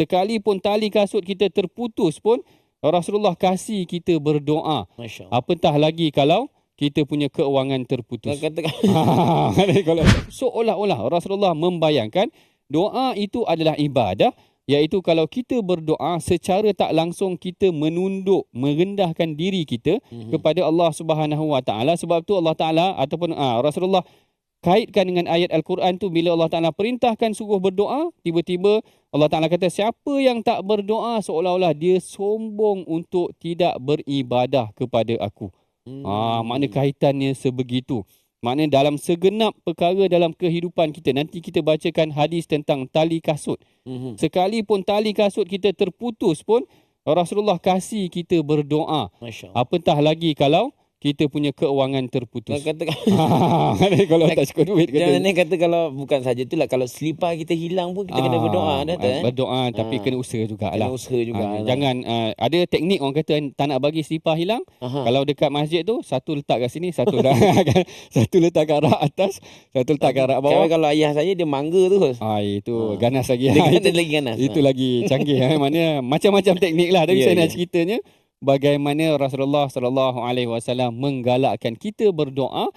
Sekalipun tali kasut kita terputus pun Rasulullah kasih kita berdoa. Apatah lagi kalau kita punya keuangan terputus. Kata Ha, kalau seolah-olah Rasulullah membayangkan doa itu adalah ibadah iaitu kalau kita berdoa secara tak langsung kita menunduk merendahkan diri kita Mhm. kepada Allah Subhanahu Wa Taala sebab tu Allah Taala ataupun ah, Rasulullah kaitkan dengan ayat Al-Quran tu bila Allah Taala perintahkan suruh berdoa tiba-tiba Allah Taala kata siapa yang tak berdoa seolah-olah dia sombong untuk tidak beribadah kepada aku Hmm. Ah, makna kaitannya sebegitu. Makna dalam segenap perkara dalam kehidupan kita nanti kita bacakan hadis tentang tali kasut. Mhm. Sekalipun tali kasut kita terputus pun Rasulullah kasih kita berdoa. Apatah lagi kalau kita punya keuangan terputus. Kata Ah, kalau tak cukup duit Jangan kata. ni kata kalau bukan saja itulah kalau selipar kita hilang pun kita kena Ah, berdoa dah tu eh. Berdoa tapi Ah. kena usaha Kena jugalah. usaha juga. Lah. jangan ada teknik orang kata tak nak bagi selipar hilang Aha. Kalau dekat masjid tu satu letak kat sini, satu letak satu letak kat rak atas, satu letak kat rak Kalau, bawah. kalau ayah saya dia mangga terus. Ah itu Ah. ganas lagi. Dia itu, lagi ganas. itu lagi canggih eh. Maknanya macam-macam teknik lah. Tapi Ya, saya nak ya. ceritanya bagaimana Rasulullah sallallahu alaihi wasallam menggalakkan kita berdoa